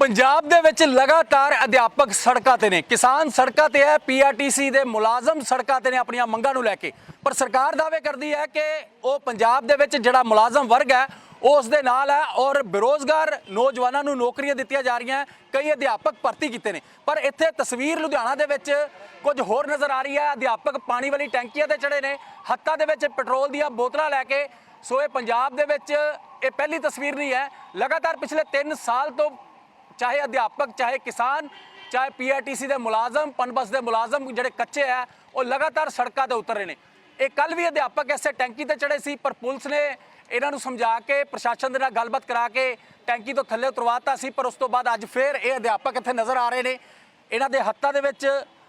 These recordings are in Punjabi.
ਪੰਜਾਬ ਦੇ ਵਿੱਚ ਲਗਾਤਾਰ ਅਧਿਆਪਕ ਸੜਕਾਂ ਤੇ ਨੇ। ਕਿਸਾਨ ਸੜਕਾਂ ਤੇ ਹੈ ਪੀਆਰਟੀਸੀ ਦੇ ਮੁਲਾਜ਼ਮ ਸੜਕਾਂ ਤੇ ਨੇ ਆਪਣੀਆਂ ਮੰਗਾਂ ਨੂੰ ਲੈ ਕੇ। ਪਰ ਸਰਕਾਰ ਦਾਅਵੇ ਕਰਦੀ ਹੈ ਕਿ ਉਹ ਪੰਜਾਬ ਦੇ ਵਿੱਚ ਜਿਹੜਾ ਮੁਲਾਜ਼ਮ ਵਰਗ ਹੈ ਉਹ ਉਸ ਦੇ ਨਾਲ ਹੈ ਔਰ ਬੇਰੋਜ਼ਗਾਰ ਨੌਜਵਾਨਾਂ ਨੂੰ ਨੌਕਰੀਆਂ ਦਿੱਤੀਆਂ ਜਾ ਰਹੀਆਂ, ਕਈ ਅਧਿਆਪਕ ਭਰਤੀ ਕੀਤੇ ਨੇ। ਪਰ ਇੱਥੇ ਤਸਵੀਰ ਲੁਧਿਆਣਾ ਦੇ ਵਿੱਚ ਕੁਝ ਹੋਰ ਨਜ਼ਰ ਆ ਰਹੀ ਹੈ। ਅਧਿਆਪਕ ਪਾਣੀ ਵਾਲੀ ਟੈਂਕੀਆਂ ਤੇ ਚੜੇ ਨੇ। ਹੱਥਾਂ ਦੇ ਵਿੱਚ ਪੈਟਰੋਲ ਦੀਆਂ ਬੋਤਲਾਂ ਲੈ ਕੇ। ਸੋ ਇਹ ਪੰਜਾਬ ਦੇ ਵਿੱਚ ਇਹ ਪਹਿਲੀ ਤਸਵੀਰ ਨਹੀਂ ਹੈ। ਲਗਾਤਾਰ ਪਿਛਲੇ 3 ਸਾਲ ਤੋਂ ਚਾਹੇ ਅਧਿਆਪਕ, ਚਾਹੇ ਕਿਸਾਨ, ਚਾਹੇ ਪੀਆਰਟੀਸੀ ਦੇ ਮੁਲਾਜ਼ਮ, ਪਨਬਸ ਦੇ ਮੁਲਾਜ਼ਮ ਜਿਹੜੇ ਕੱਚੇ ਆ, ਉਹ ਲਗਾਤਾਰ ਸੜਕਾਂ ਤੇ ਉਤਰ ਰਹੇ ਨੇ। ਇਹ ਕੱਲ ਵੀ ਅਧਿਆਪਕ ਐਸੇ ਟੈਂਕੀ ਤੇ ਚੜੇ ਸੀ, ਪਰ ਪੁਲਿਸ ਨੇ ਇਹਨਾਂ ਨੂੰ ਸਮਝਾ ਕੇ, ਪ੍ਰਸ਼ਾਸਨ ਦੇ ਨਾਲ ਗੱਲਬਾਤ ਕਰਾ ਕੇ ਟੈਂਕੀ ਤੋਂ ਥੱਲੇ ਉਤਰਵਾਤਾ ਸੀ, ਪਰ ਉਸ ਤੋਂ ਬਾਅਦ ਅੱਜ ਫੇਰ ਇਹ ਅਧਿਆਪਕ ਇੱਥੇ ਨਜ਼ਰ ਆ ਰਹੇ ਨੇ। ਇਹਨਾਂ ਦੇ ਹੱਥਾਂ ਦੇ ਵਿੱਚ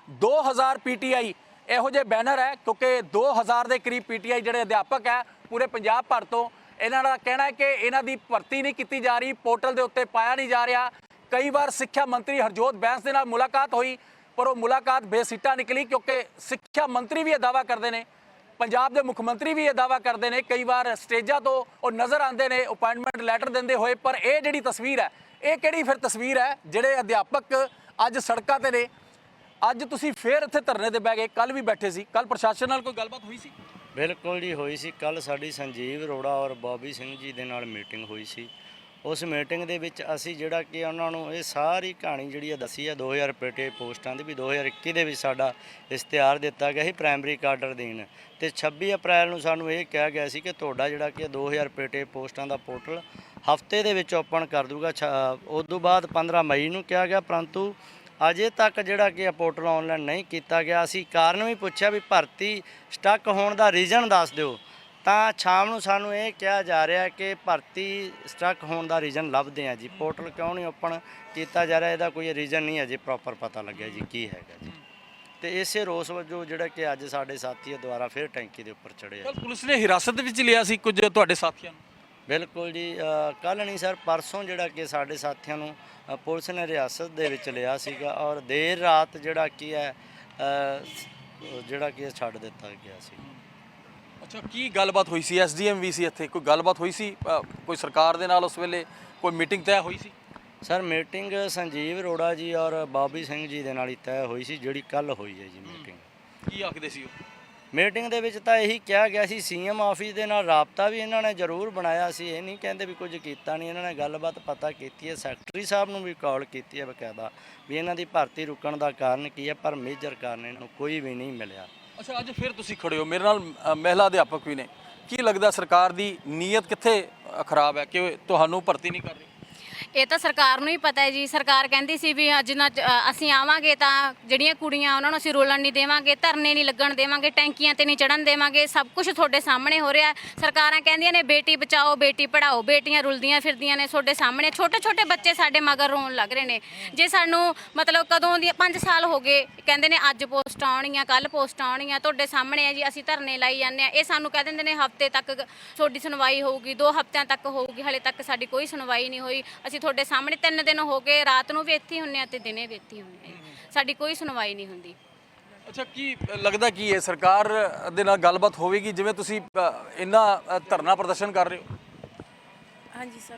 2000 ਪੀਟੀਆਈ ਇਹੋ ਜਿਹੇ ਬੈਨਰ ਹੈ, ਕਿਉਂਕਿ 2000 ਦੇ ਕਰੀਬ ਪੀਟੀਆਈ ਜਿਹੜੇ ਅਧਿਆਪਕ ਹੈ, ਪੂਰੇ ਪੰਜਾਬ ਭਰ ਤੋਂ। ਇਹਨਾਂ ਦਾ ਕਹਿਣਾ ਹੈ ਕਿ ਇਹਨਾਂ ਦੀ ਭਰਤੀ ਨਹੀਂ ਕੀਤੀ ਜਾ ਰਹੀ, ਪੋਰਟਲ ਦੇ ਉੱਤੇ ਪਾਇਆ ਨਹੀਂ ਜਾ ਰਿਹਾ। ਕਈ ਵਾਰ ਸਿੱਖਿਆ ਮੰਤਰੀ ਹਰਜੋਤ ਬੈਂਸ ਦੇ ਨਾਲ ਮੁਲਾਕਾਤ ਹੋਈ, ਪਰ ਉਹ ਮੁਲਾਕਾਤ ਬੇਸਿੱਟਾ ਨਿਕਲੀ ਕਿਉਂਕਿ ਸਿੱਖਿਆ ਮੰਤਰੀ ਵੀ ਇਹ ਦਾਅਵਾ ਕਰਦੇ ਨੇ, ਪੰਜਾਬ ਦੇ ਮੁੱਖ ਮੰਤਰੀ ਵੀ ਇਹ ਦਾਅਵਾ ਕਰਦੇ ਨੇ, ਕਈ ਵਾਰ ਸਟੇਜਾਂ ਤੋਂ ਉਹ ਨਜ਼ਰ ਆਉਂਦੇ ਨੇ ਅਪਾਇੰਟਮੈਂਟ ਲੈਟਰ ਦਿੰਦੇ ਹੋਏ, ਪਰ ਇਹ ਜਿਹੜੀ ਤਸਵੀਰ ਹੈ, ਇਹ ਕਿਹੜੀ ਫਿਰ ਤਸਵੀਰ ਹੈ, ਜਿਹੜੇ ਅਧਿਆਪਕ ਅੱਜ ਸੜਕਾਂ ਤੇ ਨੇ? ਅੱਜ ਤੁਸੀਂ ਫੇਰ ਇੱਥੇ ਧਰਨੇ ਤੇ ਬਹਿ ਗਏ ਕੱਲ ਵੀ ਬੈਠੇ ਸੀ ਕੱਲ ਪ੍ਰਸ਼ਾਸਨ ਨਾਲ ਕੋਈ ਗੱਲਬਾਤ ਹੋਈ ਸੀ? ਬਿਲਕੁਲ ਜੀ ਹੋਈ ਸੀ ਕੱਲ ਸਾਡੀ ਸੰਜੀਵ ਅਰੋੜਾ ਔਰ ਬਾਬੀ ਸਿੰਘ ਜੀ ਦੇ ਨਾਲ ਮੀਟਿੰਗ ਹੋਈ ਸੀ। ਉਸ ਮੀਟਿੰਗ ਦੇ ਵਿੱਚ ਅਸੀਂ ਜਿਹੜਾ ਕਿ ਉਹਨਾਂ ਨੂੰ ਇਹ ਸਾਰੀ ਕਹਾਣੀ ਜਿਹੜੀ ਆ ਦੱਸੀ ਆ 2000 ਰੁਪਏ ਤੇ ਪੋਸਟਾਂ ਦੀ ਵੀ 2021 ਦੇ ਵਿੱਚ ਸਾਡਾ ਇਸ਼ਤਿਹਾਰ ਦਿੱਤਾ ਗਿਆ ਸੀ ਪ੍ਰਾਇਮਰੀ ਕਾਡਰ ਦੇਣ। ਤੇ 26 ਅਪ੍ਰੈਲ ਨੂੰ ਸਾਨੂੰ ਇਹ ਕਿਹਾ ਗਿਆ ਸੀ ਕਿ ਤੁਹਾਡਾ ਜਿਹੜਾ ਕਿ 2000 ਰੁਪਏ ਤੇ ਪੋਸਟਾਂ ਦਾ ਪੋਰਟਲ ਹਫ਼ਤੇ ਦੇ ਵਿੱਚ ਓਪਨ ਕਰ ਦੂਗਾ ਉਸ ਤੋਂ ਬਾਅਦ 15 ਮਈ ਨੂੰ ਕਿਹਾ ਗਿਆ, ਪਰੰਤੂ ਅਜੇ ਤੱਕ ਜਿਹੜਾ ਕਿ ਇਹ ਪੋਰਟਲ ਆਨਲਾਈਨ ਨਹੀਂ ਕੀਤਾ ਗਿਆ। ਅਸੀਂ ਕਾਰਨ ਵੀ ਪੁੱਛਿਆ ਵੀ ਭਰਤੀ ਸਟਕ ਹੋਣ ਦਾ ਰੀਜ਼ਨ ਦੱਸ ਦਿਓ। ਤਾਂ ਸ਼ਾਮ ਨੂੰ ਸਾਨੂੰ ਇਹ ਕਿਹਾ ਜਾ ਰਿਹਾ ਕਿ ਭਰਤੀ ਸਟਕ ਹੋਣ ਦਾ ਰੀਜ਼ਨ ਲੱਭਦੇ ਆ ਜੀ। ਪੋਰਟਲ ਕਿਉਂ ਨਹੀਂ ਓਪਨ ਕੀਤਾ ਜਾ ਰਿਹਾ? ਇਹਦਾ ਕੋਈ ਰੀਜ਼ਨ ਨਹੀਂ ਅਜੇ ਪ੍ਰੋਪਰ ਪਤਾ ਲੱਗਿਆ ਜੀ ਕੀ ਹੈਗਾ ਜੀ। ਤੇ ਇਸੇ ਰੋਸ ਵਜੋਂ ਜਿਹੜਾ ਕਿ ਅੱਜ ਸਾਡੇ ਸਾਥੀ ਦੁਆਰਾ ਫਿਰ ਟੈਂਕੀ ਦੇ ਉੱਪਰ ਚੜੇ ਆ ਕੱਲ ਪੁਲਿਸ ਨੇ ਹਿਰਾਸਤ ਵਿੱਚ ਲਿਆ ਸੀ ਕੁਝ ਤੁਹਾਡੇ ਸਾਥੀਆਂ ਨੂੰ? ਬਿਲਕੁਲ ਜੀ ਕੱਲ ਨਹੀਂ ਸਰ ਪਰਸੋਂ ਜਿਹੜਾ ਕਿ ਸਾਡੇ ਸਾਥੀਆਂ ਨੂੰ ਅ, ਪੁਲਿਸ ਨੇ ਰਿਆਸਤ ਦੇ ਵਿੱਚ ਲਿਆ ਸੀਗਾ ਔਰ ਦੇਰ ਰਾਤ ਜਿਹੜਾ ਕੀ ਹੈ ਅ, ਜਿਹੜਾ ਕਿ ਛੱਡ ਦਿੱਤਾ ਗਿਆ ਸੀ। ਅੱਛਾ ਕੀ ਗੱਲਬਾਤ ਹੋਈ ਸੀ? ਐਸਡੀਐਮ ਵੀ ਸੀ ਇੱਥੇ। ਕੋਈ ਗੱਲਬਾਤ ਹੋਈ ਸੀ? ਅ, ਕੋਈ ਸਰਕਾਰ ਦੇ ਨਾਲ ਉਸ ਵੇਲੇ ਕੋਈ ਮੀਟਿੰਗ ਤੈਅ ਹੋਈ ਸੀ? ਸਰ ਮੀਟਿੰਗ ਸੰਜੀਵ ਅਰੋੜਾ ਜੀ ਔਰ ਬਾਬੀ ਸਿੰਘ ਜੀ ਦੇ ਨਾਲ ਹੀ ਤੈਅ ਹੋਈ ਸੀ ਜਿਹੜੀ ਕੱਲ ਹੋਈ ਹੈ ਜੀ ਮੀਟਿੰਗ ਕੀ ਆਖਦੇ ਸੀ ਉਹ? ਮੀਟਿੰਗ ਦੇ ਵਿੱਚ ਤਾਂ ਇਹੀ ਕਿਹਾ ਗਿਆ ਸੀ ਸੀਐਮ ਆਫਿਸ ਦੇ ਨਾਲ ਰਾਬਤਾ ਵੀ ਇਹਨਾਂ ਨੇ ਜ਼ਰੂਰ ਬਣਾਇਆ ਸੀ। ਇਹ ਨਹੀਂ ਕਹਿੰਦੇ ਵੀ ਕੁਝ ਕੀਤਾ ਨਹੀਂ ਇਹਨਾਂ ਨੇ ਗੱਲਬਾਤ ਪਤਾ ਕੀਤੀ ਹੈ। ਸੈਕਟਰੀ ਸਾਹਿਬ ਨੂੰ ਵੀ ਕਾਲ ਕੀਤੀ ਹੈ ਬਕਾਇਦਾ ਵੀ ਇਹਨਾਂ ਦੀ ਭਰਤੀ ਰੁਕਣ ਦਾ ਕਾਰਨ ਕੀ ਹੈ ਪਰ ਮੇਜਰ ਕਾਰਨ ਇਹਨਾਂ ਨੂੰ ਕੋਈ ਵੀ ਨਹੀਂ ਮਿਲਿਆ। ਅੱਛਾ ਅੱਜ ਫਿਰ ਤੁਸੀਂ ਖੜੇ ਹੋ। ਮੇਰੇ ਨਾਲ ਅ, ਮਹਿਲਾ ਅਧਿਆਪਕ ਵੀ ਨੇ। ਕੀ ਲੱਗਦਾ ਸਰਕਾਰ ਦੀ ਨੀਅਤ ਕਿੱਥੇ ਅ, ਖਰਾਬ ਹੈ? ਕਿ ਤੁਹਾਨੂੰ ਭਰਤੀ ਨਹੀਂ ਕਰ ਰਹੀ? ਇਹ ਤਾਂ ਸਰਕਾਰ ਨੂੰ ਹੀ ਪਤਾ ਹੈ ਜੀ। ਸਰਕਾਰ ਕਹਿੰਦੀ ਸੀ ਵੀ ਅੱਜ ਨਾ ਅ, ਅਸੀਂ ਆਵਾਂਗੇ ਤਾਂ ਜਿਹੜੀਆਂ ਕੁੜੀਆਂ ਉਹਨਾਂ ਨੂੰ ਅਸੀਂ ਰੋਲਣ ਨਹੀਂ ਦੇਵਾਂਗੇ ਧਰਨੇ ਨਹੀਂ ਲੱਗਣ ਦੇਵਾਂਗੇ ਟੈਂਕੀਆਂ ਤੇ ਨਹੀਂ ਚੜਨ ਦੇਵਾਂਗੇ ਸਭ ਕੁਝ ਤੁਹਾਡੇ ਸਾਹਮਣੇ ਹੋ ਰਿਹਾ। ਹੈ। ਸਰਕਾਰਾਂ ਕਹਿੰਦੀਆਂ ਨੇ ਬੇਟੀ ਬਚਾਓ ਬੇਟੀ ਪੜਾਓ ਬੇਟੀਆਂ ਰੁਲਦੀਆਂ ਫਿਰਦੀਆਂ ਨੇ ਤੁਹਾਡੇ ਸਾਹਮਣੇ। ਛੋਟੇ ਛੋਟੇ ਬੱਚੇ ਸਾਡੇ ਮਗਰ ਰੋਣ ਲੱਗ ਰਹੇ ਨੇ। ਜੇ ਸਾਨੂੰ ਮਤਲਬ ਕਦੋਂ ਦੀ 5 ਸਾਲ ਹੋ ਗਏ ਕਹਿੰਦੇ ਨੇ ਅੱਜ ਪੋਸਟ ਆਉਣੀਆਂ ਕੱਲ ਪੋਸਟ ਆਉਣੀਆਂ ਤੁਹਾਡੇ ਸਾਹਮਣੇ ਹੈ ਜੀ ਅਸੀਂ ਧਰਨੇ ਲਾਈ ਜਾਂਦੇ ਆ ਇਹ ਸਾਨੂੰ ਕਹਿ ਦਿੰਦੇ ਨੇ ਹਫ਼ਤੇ ਤੱਕ ਤੁਹਾਡੀ ਸੁਣਵਾਈ ਹੋਊਗੀ ਦੋ ਹਫ਼ਤਿਆਂ ਤੱਕ ਹੋਊਗੀ ਹਲੇ ਤੱਕ ਸਾਡੀ ਕੋਈ ਸੁਣਵਾਈ ਨਹੀਂ ਹੋਈ। ਅਸੀਂ ਤੁਹਾਡੇ ਸਾਹਮਣੇ ਤਿੰਨ ਦਿਨ ਹੋ ਗਏ ਰਾਤ ਨੂੰ ਵੀ ਇੱਥੇ ਹੁੰਨੇ ਆ ਤੇ ਦਿਨੇ ਵੀ ਇੱਥੇ ਹੁੰਨੇ ਆ। ਸਾਡੀ ਕੋਈ ਸੁਣਵਾਈ ਨਹੀਂ ਹੁੰਦੀ। ਅੱਛਾ ਕੀ ਲੱਗਦਾ ਕੀ ਹੈ ਸਰਕਾਰ ਦੇ ਨਾਲ ਗੱਲਬਾਤ ਹੋਵੇਗੀ? ਜਿਵੇਂ ਤੁਸੀਂ ਇੰਨਾ ਧਰਨਾ ਪ੍ਰਦਰਸ਼ਨ ਕਰ ਰਹੇ ਹੋ। ਹਾਂਜੀ ਸਰ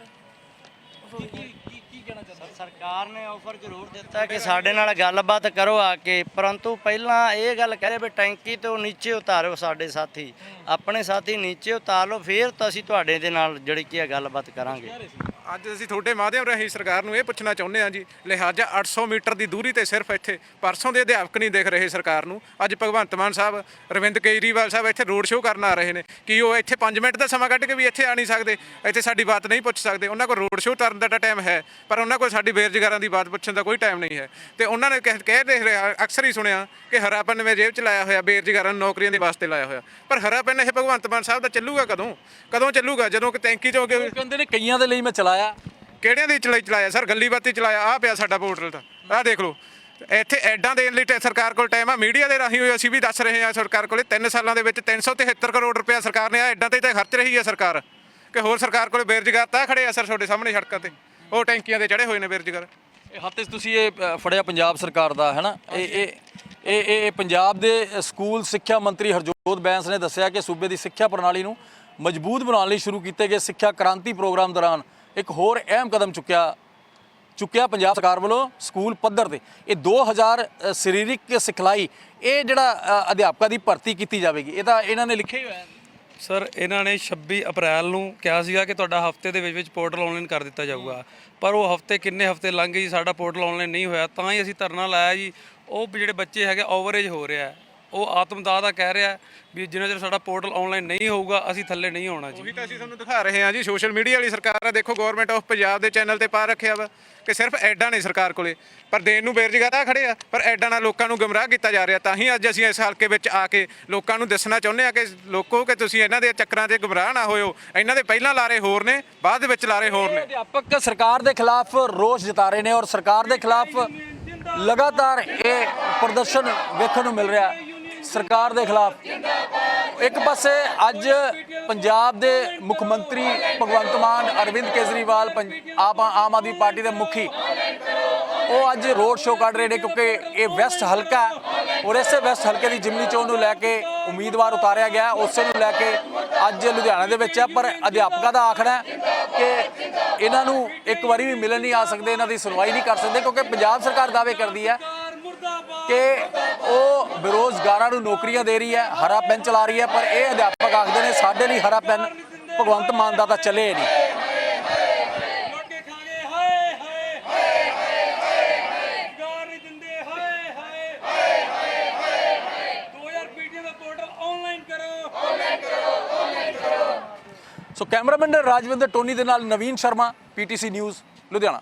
ਕੀ ਕੀ ਕੀ ਕਹਿਣਾ ਚਾਹੁੰਦੇ ਸਰਕਾਰ ਨੇ ਆਫਰ ਜ਼ਰੂਰ ਦਿੱਤਾ ਕਿ ਸਾਡੇ ਨਾਲ ਗੱਲਬਾਤ ਕਰੋ ਆ ਕੇ ਪਰੰਤੂ ਪਹਿਲਾਂ ਇਹ ਗੱਲ ਕਹੇ ਵੀ ਟੈਂਕੀ ਤੋਂ ਨੀਚੇ ਉਤਾਰੋ ਸਾਡੇ ਸਾਥੀ। ਆਪਣੇ ਸਾਥੀ ਨੀਚੇ ਉਤਾਰ ਲਓ ਫਿਰ ਤਾਂ ਅਸੀਂ ਤੁਹਾਡੇ ਦੇ ਨਾਲ ਜਿਹੜੀ ਕੀ ਗੱਲਬਾਤ ਕਰਾਂਗੇ। ਅੱਜ ਅਸੀਂ ਤੁਹਾਡੇ ਮਾਧਿਅਮ ਰਾਹੀਂ ਸਰਕਾਰ ਨੂੰ ਇਹ ਪੁੱਛਣਾ ਚਾਹੁੰਦੇ ਹਾਂ ਜੀ, ਲਿਹਾਜ਼ਾ 800 ਮੀਟਰ ਦੀ ਦੂਰੀ ਤੇ ਸਿਰਫ ਇੱਥੇ ਪਰਸੋਂ ਦੇ ਅਧਿਆਪਕ ਨਹੀਂ ਦੇਖ ਰਹੇ ਸਰਕਾਰ ਨੂੰ। ਅੱਜ ਭਗਵੰਤ ਮਾਨ ਸਾਹਿਬ ਰਵਿੰਦ ਕੇਜਰੀਵਾਲ ਸਾਹਿਬ ਇੱਥੇ ਰੋਡ ਸ਼ੋਅ ਕਰਨ ਆ ਰਹੇ ਨੇ। ਕਿ ਉਹ ਇੱਥੇ 5 ਮਿੰਟ ਦਾ ਸਮਾਂ ਕੱਢ ਕੇ ਵੀ ਇੱਥੇ ਆ ਨਹੀਂ ਸਕਦੇ? ਇੱਥੇ ਸਾਡੀ ਬਾਤ ਨਹੀਂ ਪੁੱਛ ਸਕਦੇ। ਉਹਨਾਂ ਕੋਲ ਰੋਡ ਸ਼ੋਅ ਕਰਨ ਦਾ ਤਾਂ ਟਾਈਮ ਹੈ, ਪਰ ਉਹਨਾਂ ਕੋਲ ਸਾਡੀ ਬੇਰੁਜ਼ਗਾਰਾਂ ਦੀ ਬਾਤ ਪੁੱਛਣ ਦਾ ਕੋਈ ਟਾਈਮ ਨਹੀਂ ਹੈ। ਤੇ ਉਹਨਾਂ ਨੇ ਕਹਿ ਕਹਿ ਦੇਖ ਰਿਹਾ, ਅਕਸਰ ਹੀ ਸੁਣਿਆ ਕਿ ਹਰਾ ਪੈਨ ਮੈਂ ਜੇਬ 'ਚ ਲਾਇਆ ਹੋਇਆ, ਬੇਰੁਜ਼ਗਾਰਾਂ ਨੂੰ ਨੌਕਰੀਆਂ ਦੇ ਵਾਸਤੇ ਲਾਇਆ ਹੋਇਆ। ਪਰ ਹਰਾ ਪੈਨ ਇਹ ਭਗਵੰਤ ਮਾਨ ਸਾਹਿਬ ਦਾ ਚੱਲੂਗਾ ਕਦੋਂ? ਕਦੋਂ ਚੱਲੂਗਾ? ਜਦੋਂ ਕਿ ਟੈਂਕੀ 'ਚੋਂ ਕਿ ਕਹਿੰਦੇ ਨੇ ਕਈਆਂ ਦੇ ਲਈ ਮੈਂ ਚਲਾ ਚਲਾਇਆ। ਕਿਹੜਿਆਂ ਦੀ ਚਲਾਈ ਚਲਾਇਆ? ਸਰ ਗੱਲੀ ਬਾਤੀ ਚਲਾਇਆ। ਆ ਪਿਆ ਸਾਡਾ ਪੋਰਟਲ ਤਾਂ। ਆਹ ਦੇਖ ਲਓ। ਇੱਥੇ ਐਡਾਂ ਦੇਣ ਲਈ ਤੇ ਸਰਕਾਰ ਕੋਲ ਟਾਈਮ ਆ। ਮੀਡੀਆ ਦੇ ਰਾਹੀਂ ਹੋਈ ਅਸੀਂ ਵੀ ਦੱਸ ਰਹੇ ਹਾਂ ਸਰਕਾਰ ਕੋਲੇ 3 ਸਾਲਾਂ ਦੇ ਵਿੱਚ 373 ਕਰੋੜ ਰੁਪਇਆ ਸਰਕਾਰ ਨੇ ਆ ਐਡਾਂ ਤੇ ਤਾਂ ਖਰਚ ਰਹੀ ਹੈ ਸਰਕਾਰ। ਕਿ ਹੋਰ ਸਰਕਾਰ ਕੋਲੇ ਬੇਰੁਜ਼ਗਾਰ ਤਾਂ ਖੜੇ ਆ ਸਰ ਤੁਹਾਡੇ ਸਾਹਮਣੇ ਸੜਕਾਂ ਤੇ। ਉਹ ਟੈਂਕੀਆਂ ਤੇ ਚੜੇ ਹੋਏ ਨੇ ਬੇਰੁਜ਼ਗਾਰ। ਇਹ ਹੱਥ 'ਚ ਤੁਸੀਂ ਇਹ ਅ, ਫੜਿਆ ਪੰਜਾਬ ਸਰਕਾਰ ਦਾ ਹੈ ਨਾ ਇਹ ਇਹ ਇਹ ਇਹ ਇਹ ਪੰਜਾਬ ਦੇ ਸਕੂਲ ਸਿੱਖਿਆ ਮੰਤਰੀ ਹਰਜੋਤ ਬੈਂਸ ਨੇ ਦੱਸਿਆ ਕਿ ਸੂਬੇ ਦੀ ਸਿੱਖਿਆ ਪ੍ਰਣਾਲੀ ਨੂੰ ਮਜ਼ਬੂਤ ਬਣਾਉਣ ਲਈ ਸ਼ੁਰੂ ਕੀਤੇ ਗਏ ਸਿੱਖਿਆ ਕ੍ਰਾਂਤੀ ਪ੍ਰੋਗਰਾਮ ਦੌਰਾਨ ਇੱਕ ਹੋਰ ਅਹਿਮ ਕਦਮ ਚੁੱਕਿਆ ਚੁੱਕਿਆ ਪੰਜਾਬ ਸਰਕਾਰ ਵੱਲੋਂ ਸਕੂਲ ਪੱਧਰ ਤੇ। ਇਹ 2000 ਅ, ਸਰੀਰਕ ਸਿਖਲਾਈ ਇਹ ਜਿਹੜਾ ਅਧਿਆਪਕਾਂ ਦੀ ਭਰਤੀ ਕੀਤੀ ਜਾਵੇਗੀ ਇਹ ਤਾਂ ਇਹਨਾਂ ਨੇ ਲਿਖਿਆ ਹੀ ਹੋਇਆ। ਸਰ ਇਹਨਾਂ ਨੇ 26 ਅਪ੍ਰੈਲ ਨੂੰ ਕਿਹਾ ਸੀਗਾ ਕਿ ਤੁਹਾਡਾ ਹਫ਼ਤੇ ਦੇ ਵਿੱਚ ਵਿੱਚ ਪੋਰਟਲ ਆਨਲਾਈਨ ਕਰ ਦਿੱਤਾ ਜਾਊਗਾ। ਪਰ ਉਹ ਹਫ਼ਤੇ ਕਿੰਨੇ ਹਫ਼ਤੇ ਲੰਘ ਗਏ ਜੀ ਸਾਡਾ ਪੋਰਟਲ ਆਨਲਾਈਨ ਨਹੀਂ ਹੋਇਆ ਤਾਂ ਹੀ ਅਸੀਂ ਧਰਨਾ ਲਾਇਆ ਜੀ। ਉਹ ਜਿਹੜੇ ਬੱਚੇ ਹੈਗੇ ਓਵਰੇਜ ਹੋ ਰਿਹਾ। ਹੈ। ਉਹ ਆਤਮਦਾਹ ਦਾ ਕਹਿ ਰਿਹਾ ਵੀ ਜਿੰਨਾ ਚਿਰ ਸਾਡਾ ਪੋਰਟਲ ਆਨਲਾਈਨ ਨਹੀਂ ਹੋਊਗਾ ਅਸੀਂ ਥੱਲੇ ਨਹੀਂ ਆਉਣਾ ਜੀ। ਉਹੀ ਤਾਂ ਅਸੀਂ ਤੁਹਾਨੂੰ ਦਿਖਾ ਰਹੇ ਹਾਂ ਜੀ ਸੋਸ਼ਲ ਮੀਡੀਆ ਵਾਲੀ ਸਰਕਾਰ ਆ ਦੇਖੋ ਗਵਰਨਮੈਂਟ ਆਫ ਪੰਜਾਬ ਦੇ ਚੈਨਲ ਤੇ ਪਾ ਰੱਖਿਆ ਵਾ ਕਿ ਸਿਰਫ ਐਡਾਂ ਨੇ ਸਰਕਾਰ ਕੋਲੇ। ਪਰ ਦੇਣ ਨੂੰ ਬੇਰੁਜ਼ਗਾਰ ਆ ਖੜੇ ਆ ਪਰ ਐਡਾਂ ਨਾਲ ਲੋਕਾਂ ਨੂੰ ਗਮਰਾਹ ਕੀਤਾ ਜਾ ਰਿਹਾ ਤਾਂ ਹੀ ਅੱਜ ਅਸੀਂ ਇਸ ਹਲਕੇ ਵਿੱਚ ਆ ਕੇ ਲੋਕਾਂ ਨੂੰ ਦੱਸਣਾ ਚਾਹੁੰਦੇ ਆ ਕਿ ਲੋਕੋ ਕਿ ਤੁਸੀਂ ਇਹਨਾਂ ਦੇ ਚੱਕਰਾਂ 'ਚ ਗਮਰਾਹ ਨਾ ਹੋਇਓ। ਇਹਨਾਂ ਦੇ ਪਹਿਲਾਂ ਲਾਰੇ ਹੋਰ ਨੇ ਬਾਅਦ ਦੇ ਵਿੱਚ ਲਾਰੇ ਹੋਰ ਨੇ। ਅਧਿਆਪਕ ਸਰਕਾਰ ਦੇ ਖਿਲਾਫ ਰੋਸ ਜਤਾ ਰਹੇ ਨੇ ਔਰ ਸਰਕਾਰ ਦੇ ਖਿਲਾਫ ਲਗਾਤਾਰ ਇਹ ਪ੍ਰਦਰਸ਼ਨ ਵੇਖਣ ਨੂੰ ਮਿਲ ਰਿਹਾ। ਹੈ। ਸਰਕਾਰ ਦੇ ਖਿਲਾਫ। ਇੱਕ ਪਾਸੇ ਅੱਜ ਪੰਜਾਬ ਦੇ ਮੁੱਖ ਮੰਤਰੀ ਭਗਵੰਤ ਮਾਨ, ਅਰਵਿੰਦ ਕੇਜਰੀਵਾਲ ਪੰਜ- ਆਪ ਆਮ ਆਦਮੀ ਪਾਰਟੀ ਦੇ ਮੁਖੀ। ਉਹ ਅੱਜ ਰੋਡ ਸ਼ੋਅ ਕੱਢ ਰਹੇ ਨੇ ਕਿਉਂਕਿ ਇਹ ਵੈਸਟ ਹਲਕਾ ਹੈ ਔਰ ਇਸੇ ਵੈਸਟ ਹਲਕੇ ਦੀ ਜਿਮਨੀ ਚੋਣ ਨੂੰ ਲੈ ਕੇ ਉਮੀਦਵਾਰ ਉਤਾਰਿਆ ਗਿਆ ਉਸੇ ਨੂੰ ਲੈ ਕੇ ਅੱਜ ਲੁਧਿਆਣਾ ਦੇ ਵਿੱਚ ਹੈ। ਪਰ ਅਧਿਆਪਕਾਂ ਦਾ ਆਖਣਾ ਹੈ ਕਿ ਇਹਨਾਂ ਨੂੰ ਇੱਕ ਵਾਰੀ ਵੀ ਮਿਲਣ ਨਹੀਂ ਆ ਸਕਦੇ, ਇਹਨਾਂ ਦੀ ਸੁਣਵਾਈ ਨਹੀਂ ਕਰ ਸਕਦੇ ਕਿਉਂਕਿ ਪੰਜਾਬ ਸਰਕਾਰ ਦਾਅਵੇ ਕਰਦੀ ਹੈ ਕਿ ਉਹ ਬੇਰੋਜ਼ਗਾਰਾਂ ਨੂੰ ਨੌਕਰੀਆਂ ਦੇ ਰਹੀ ਹੈ ਹਰਾ ਪੈਨ ਚਲਾ ਰਹੀ ਹੈ ਪਰ ਇਹ ਅਧਿਆਪਕ ਆਖਦੇ ਨੇ ਸਾਡੇ ਲਈ ਹਰਾ ਪੈਨ ਭਗਵੰਤ ਮਾਨ ਦਾ ਤਾਂ ਚੱਲੇ ਨਹੀਂ। ਲੋਕੇ ਖਾ ਗਏ ਹਾਏ ਹਾਏ ਹਾਏ। ਗਾਰ ਨਹੀਂ ਦਿੰਦੇ ਹਾਏ ਹਾਏ। ਹਾਏ ਹਾਏ 2000 ਪੀਟੀਐਮ ਦਾ ਪੋਰਟਲ ਆਨਲਾਈਨ ਕਰੋ। ਸੋ ਕੈਮਰਾਮੈਨ ਰਾਜਵਿੰਦਰ ਟੋਨੀ ਦੇ ਨਾਲ ਨਵੀਨ ਸ਼ਰਮਾ ਪੀਟੀਸੀ ਨਿਊਜ਼ ਲੁਧਿਆਣਾ।